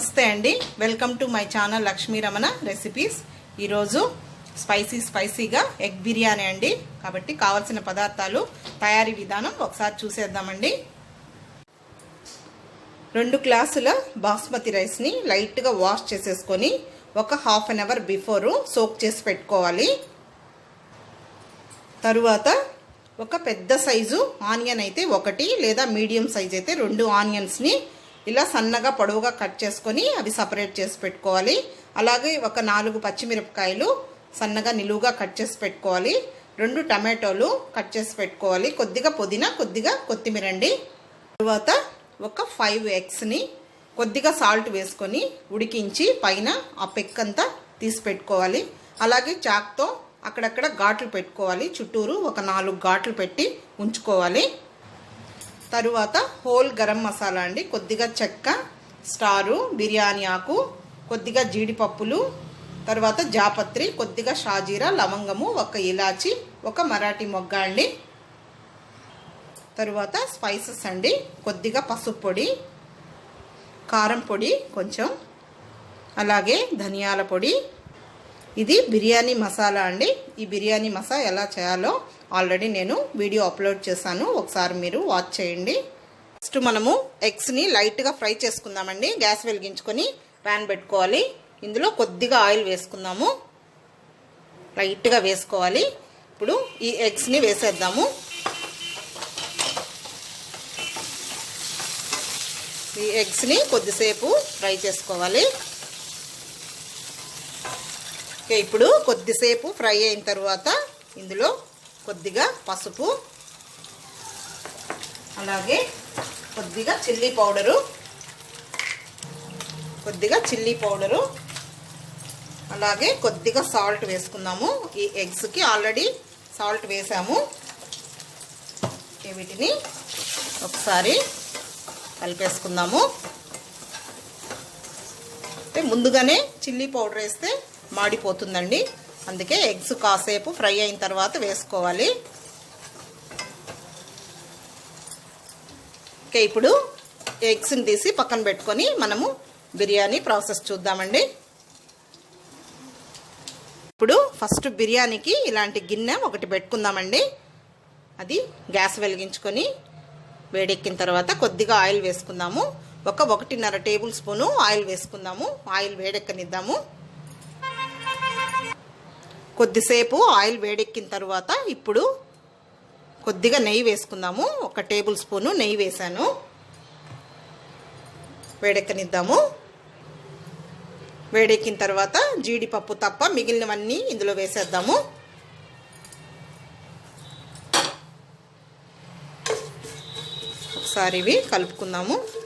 నమస్తే అండి. Welcome to my channel Lakshmi Ramana recipes ఈరోజు స్పైసీ స్పైసీగా ఎగ్ బిర్యానీ అండి. కాబట్టి కావలసిన పదార్థాలు తయారీ విధానం ఒకసారి చూసేద్దామండి. రెండు గ్లాసుల బాస్మతి రైస్ని లైట్గా వాష్ చేసేసుకొని ఒక half an hour before soak చేసి పెట్టుకోవాలి. తరువాత ఒక పెద్ద సైజు ఆనియన్ అయితే ఒకటి లేదా మీడియం సైజ్ అయితే రెండు ఆనియన్స్ని ఇలా సన్నగా పొడవుగా కట్ చేసుకొని అవి సపరేట్ చేసి పెట్టుకోవాలి. అలాగే ఒక నాలుగు పచ్చిమిరపకాయలు సన్నగా నిలువుగా కట్ చేసి పెట్టుకోవాలి. రెండు టమాటోలు కట్ చేసి పెట్టుకోవాలి. కొద్దిగా పుదీనా కొద్దిగా కొత్తిమీర అండి. తర్వాత ఒక ఫైవ్ ఎగ్స్ని కొద్దిగా సాల్ట్ వేసుకొని ఉడికించి పైన ఆ పెక్కంతా తీసి పెట్టుకోవాలి. అలాగే చాక్తో అక్కడక్కడ ఘాట్లు పెట్టుకోవాలి. చుట్టూరు ఒక నాలుగు ఘాట్లు పెట్టి ఉంచుకోవాలి. తరువాత హోల్ గరం మసాలా అండి. కొద్దిగా చెక్క స్టారు బిర్యానీ ఆకు కొద్దిగా జీడిపప్పులు తర్వాత జాపత్రి కొద్దిగా షాజీరా లవంగము ఒక ఇలాచి ఒక మరాఠీ మొగ్గ అండి. తరువాత స్పైసెస్ అండి. కొద్దిగా పసుపు పొడి కారం పొడి కొంచెం అలాగే ధనియాల పొడి. ఇది బిర్యానీ మసాలా అండి. ఈ బిర్యానీ మసాలా ఎలా చేయాలో ఆల్రెడీ నేను వీడియో అప్లోడ్ చేశాను. ఒకసారి మీరు వాచ్ చేయండి. ఫస్ట్ మనము ఎగ్స్ని లైట్గా ఫ్రై చేసుకుందామండి. గ్యాస్ వెలిగించుకొని ప్యాన్ పెట్టుకోవాలి. ఇందులో కొద్దిగా ఆయిల్ వేసుకుందాము. లైట్గా వేసుకోవాలి. ఇప్పుడు ఈ ఎగ్స్ని వేసేద్దాము. ఈ ఎగ్స్ని కొద్దిసేపు ఫ్రై చేసుకోవాలి. ఇప్పుడు కొద్దిసేపు ఫ్రై అయిన తర్వాత ఇందులో కొద్దిగా పసుపు అలాగే కొద్దిగా చిల్లీ పౌడరు కొద్దిగా చిల్లీ పౌడరు అలాగే కొద్దిగా సాల్ట్ వేసుకుందాము. ఈ ఎగ్స్కి ఆల్రెడీ సాల్ట్ వేసాము. వీటిని ఒకసారి కలిపేసుకుందాము. అంటే ముందుగానే చిల్లీ పౌడర్ వేస్తే మాడిపోతుందండి. అందుకే ఎగ్స్ కాసేపు ఫ్రై అయిన తర్వాత వేసుకోవాలి. ఓకే ఇప్పుడు ఎగ్స్ని తీసి పక్కన పెట్టుకొని మనము బిర్యానీ ప్రాసెస్ చూద్దామండి. ఇప్పుడు ఫస్ట్ బిర్యానీకి ఇలాంటి గిన్నె ఒకటి పెట్టుకుందామండి. అది గ్యాస్ వెలిగించుకొని వేడెక్కిన తర్వాత కొద్దిగా ఆయిల్ వేసుకుందాము. ఒక ఒకటిన్నర టేబుల్ స్పూను ఆయిల్ వేసుకుందాము. ఆయిల్ వేడెక్కనిద్దాము. కొద్దిసేపు ఆయిల్ వేడెక్కిన తర్వాత ఇప్పుడు కొద్దిగా నెయ్యి వేసుకుందాము. ఒక టేబుల్ స్పూను నెయ్యి వేసాను వేడెక్కనిద్దాము. వేడెక్కిన తర్వాత జీడిపప్పు తప్ప మిగిలినవన్నీ ఇందులో వేసేద్దాము. ఒకసారి ఇవి కలుపుకుందాము.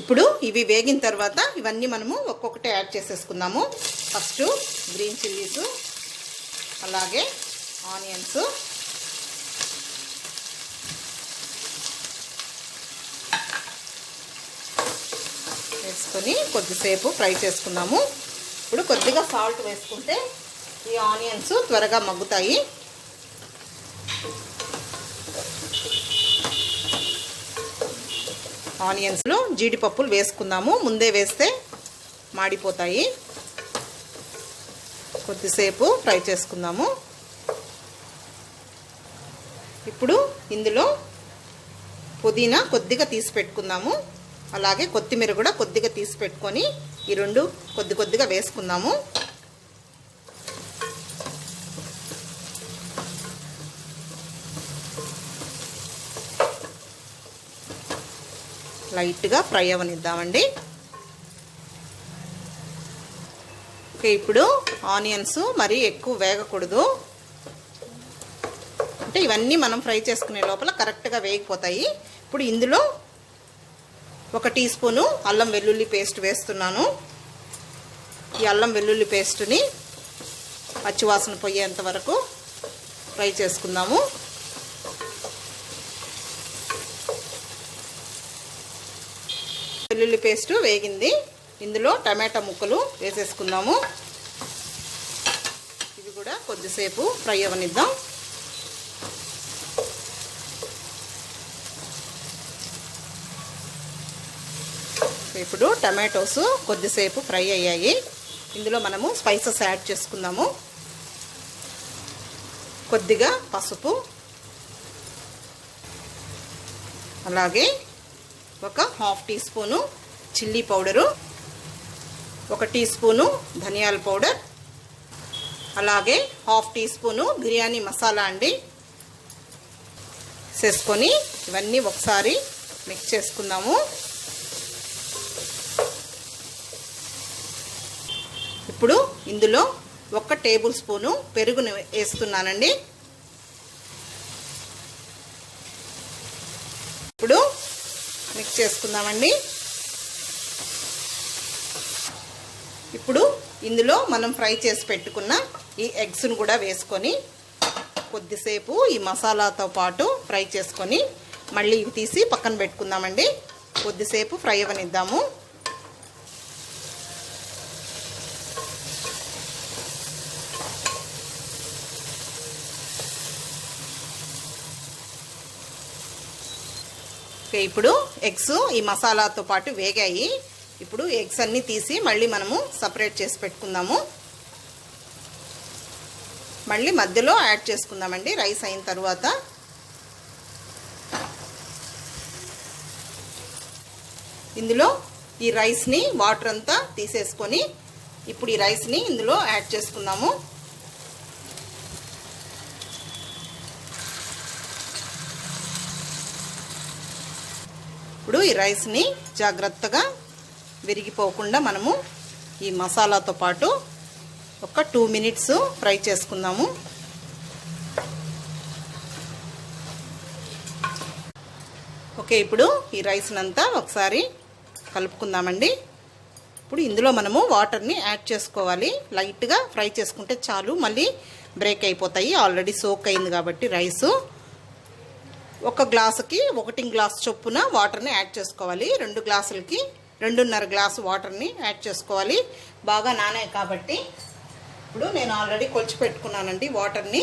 ఇప్పుడు ఇవి వేగిన తర్వాత ఇవన్నీ మనము ఒక్కొక్కటి యాడ్ చేసేసుకుందాము. ఫస్ట్ గ్రీన్ చిల్లీస్ అలాగే ఆనియన్స్. వేసుకొని కొద్దిసేపు ఫ్రై చేసుకుందాము. ఇప్పుడు కొద్దిగా సాల్ట్ వేసుకుంటే ఈ ఆనియన్స్ త్వరగా మగ్గుతాయి. ఆనియన్స్లో జీడిపప్పులు వేసుకుందాము. ముందే వేస్తే మాడిపోతాయి. కొద్దిసేపు ఫ్రై చేసుకుందాము. ఇప్పుడు ఇందులో పుదీనా కొద్దిగా తీసి పెట్టుకుందాము. అలాగే కొత్తిమీర కూడా కొద్దిగా తీసి పెట్టుకొని ఈ రెండు కొద్ది కొద్దిగా వేసుకుందాము. లైట్గా ఫ్రై అవనిద్దామండి. ఓకే ఇప్పుడు ఆనియన్స్ మరీ ఎక్కువ వేగకూడదు. అంటే ఇవన్నీ మనం ఫ్రై చేసుకునే లోపల కరెక్ట్గా వేగిపోతాయి. ఇప్పుడు ఇందులో ఒక టీ స్పూను అల్లం వెల్లుల్లి పేస్ట్ వేస్తున్నాను. ఈ అల్లం వెల్లుల్లి పేస్ట్ని పచ్చివాసన పోయేంత వరకు ఫ్రై చేసుకుందాము. వెల్లుల్లి పేస్ట్ వేగింది. ఇందులో టమాటా ముక్కలు వేసేసుకుందాము. ఇవి కూడా కొద్దిసేపు ఫ్రై అవనిద్దాం. ఇప్పుడు టమాటోస్ కొద్దిసేపు ఫ్రై అయ్యాయి. ఇందులో మనము స్పైసెస్ యాడ్ చేసుకుందాము. కొద్దిగా పసుపు. అలాగే ఒక half teaspoon chilli powder ఒక టీ స్పూను ధనియాల పౌడర్ అలాగే half teaspoon biryani masala అండి. చేసుకొని ఇవన్నీ ఒకసారి మిక్స్ చేసుకుందాము. ఇప్పుడు ఇందులో ఒక టేబుల్ స్పూను పెరుగును వేస్తున్నానండి ఇప్పుడు మిక్స్ చేసుకుందామండి. ఇప్పుడు ఇందులో మనం ఫ్రై చేసి పెట్టుకున్న ఈ ఎగ్స్ను కూడా వేసుకొని కొద్దిసేపు ఈ మసాలాతో పాటు ఫ్రై చేసుకొని మళ్ళీ ఇవి తీసి పక్కన పెట్టుకుందామండి. కొద్దిసేపు ఫ్రై అవనిద్దాము. ఓకే ఇప్పుడు ఎగ్స్ ఈ మసాలాతో పాటు వేగాయి. ఇప్పుడు ఎగ్స్ అన్నీ తీసి మళ్ళీ మనము సపరేట్ చేసి పెట్టుకుందాము. మళ్ళీ మధ్యలో యాడ్ చేసుకుందామండి రైస్ అయిన తర్వాత. ఇందులో ఈ రైస్ని వాటర్ అంతా తీసేసుకొని ఇప్పుడు ఈ రైస్ని ఇందులో యాడ్ చేసుకుందాము. ఇప్పుడు ఈ రైస్ని జాగ్రత్తగా విరిగిపోకుండా మనము ఈ మసాలాతో పాటు ఒక టూ మినిట్స్ ఫ్రై చేసుకుందాము. ఓకే ఇప్పుడు ఈ రైస్ని అంతా ఒకసారి కలుపుకుందామండి. ఇప్పుడు ఇందులో మనము వాటర్ని యాడ్ చేసుకోవాలి. లైట్గా ఫ్రై చేసుకుంటే చాలు. మళ్ళీ బ్రేక్ అయిపోతాయి. ఆల్రెడీ సోక్ అయింది కాబట్టి రైసు ఒక గ్లాసుకి ఒకటి గ్లాస్ చొప్పున వాటర్ని యాడ్ చేసుకోవాలి. రెండు గ్లాసులకి రెండున్నర గ్లాసు వాటర్ని యాడ్ చేసుకోవాలి. బాగా నానాయి కాబట్టి ఇప్పుడు నేను ఆల్రెడీ కొలిచి పెట్టుకున్నానండి వాటర్ని.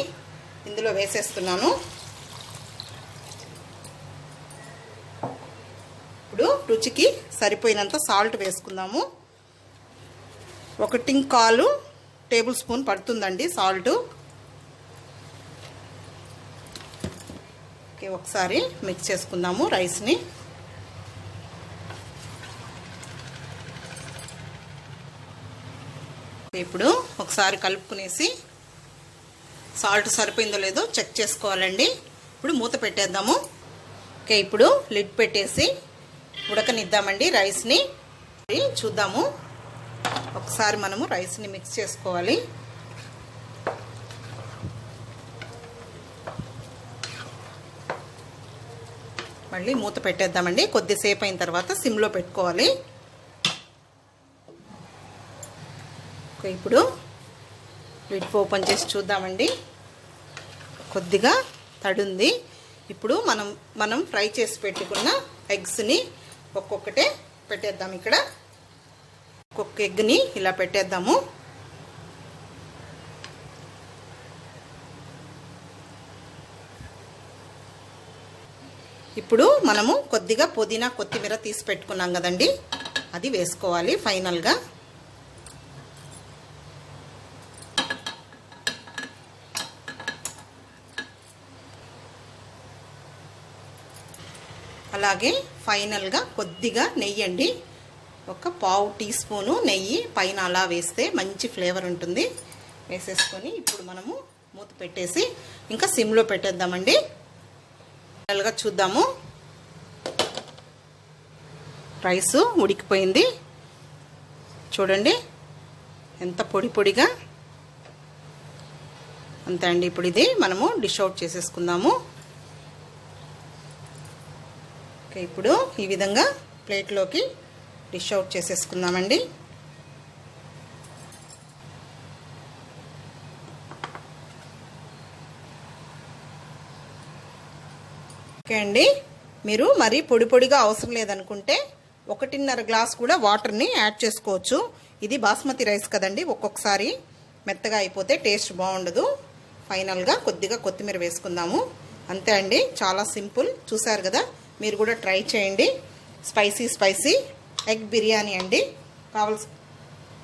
ఇందులో వేసేస్తున్నాను. ఇప్పుడు రుచికి సరిపోయినంత సాల్ట్ వేసుకుందాము. ఒకటి కాలు టేబుల్ స్పూన్ పడుతుందండి సాల్ట్. ఒకసారి మిక్స్ చేసుకుందాము రైస్ని. ఇప్పుడు ఒకసారి కలుపుకునేసి సాల్ట్ సరిపోయిందో లేదో చెక్ చేసుకోవాలండి. ఇప్పుడు మూత పెట్టేద్దాము. ఓకే ఇప్పుడు లిడ్ పెట్టేసి ఉడకనిద్దామండి రైస్ని. చూద్దాము. ఒకసారి మనము రైస్ని మిక్స్ చేసుకోవాలి. మళ్ళీ మూత పెట్టేద్దామండి. కొద్దిసేపు అయిన తర్వాత సిమ్లో పెట్టుకోవాలి. ఇప్పుడు లిడ్ ఓపెన్ చేసి చూద్దామండి. కొద్దిగా తడుంది. ఇప్పుడు మనం మనం ఫ్రై చేసి పెట్టుకున్న ఎగ్స్ని ఒక్కొక్కటే పెట్టేద్దాం. ఇక్కడ ఒక్కొక్క ఎగ్ని ఇలా పెట్టేద్దాము. ఇప్పుడు మనము కొద్దిగా పుదీనా కొత్తిమీర తీసి పెట్టుకున్నాం కదండి. అది వేసుకోవాలి ఫైనల్గా. అలాగే ఫైనల్గా కొద్దిగా నెయ్యి అండి. ఒక పావు టీ స్పూను నెయ్యి పైన అలా వేస్తే మంచి ఫ్లేవర్ ఉంటుంది. వేసేసుకొని ఇప్పుడు మనము మూత పెట్టేసి ఇంకా సిమ్లో పెట్టేద్దామండి. చూద్దాము. రైస్ ఉడికిపోయింది. చూడండి ఎంత పొడి పొడిగా. అంతే అండి ఇప్పుడు ఇది మనము డిష్ అవుట్ చేసేసుకుందాము. ఓకే ఇప్పుడు ఈ విధంగా ప్లేట్లోకి డిష్ అవుట్ చేసేసుకుందామండి. ఓకే అండి. మీరు మరీ పొడి పొడిగా అవసరం లేదనుకుంటే ఒకటిన్నర గ్లాస్ కూడా వాటర్ని యాడ్ చేసుకోవచ్చు. ఇది బాస్మతి రైస్ కదండి ఒక్కొక్కసారి మెత్తగా అయిపోతే టేస్ట్ బాగుండదు. ఫైనల్గా కొద్దిగా కొత్తిమీర వేసుకుందాము. అంతే అండి. చాలా సింపుల్. చూసారు కదా? మీరు కూడా ట్రై చేయండి. స్పైసీ స్పైసీ ఎగ్ బిర్యానీ అండి. కావాల్సి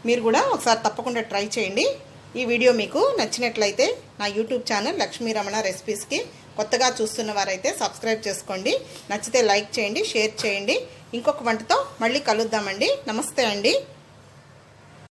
మీరు కూడా ఒకసారి తప్పకుండా ట్రై చేయండి. ఈ వీడియో మీకు నచ్చినట్లయితే నా యూట్యూబ్ ఛానల్ లక్ష్మీ రమణ రెసిపీస్కి కొత్తగా చూస్తున్న వారైతే సబ్స్క్రైబ్ చేసుకోండి. నచ్చితే లైక్ చేయండి షేర్ చేయండి. ఇంకొక వంటతో మళ్ళీ కలుద్దామండి. నమస్తే అండి.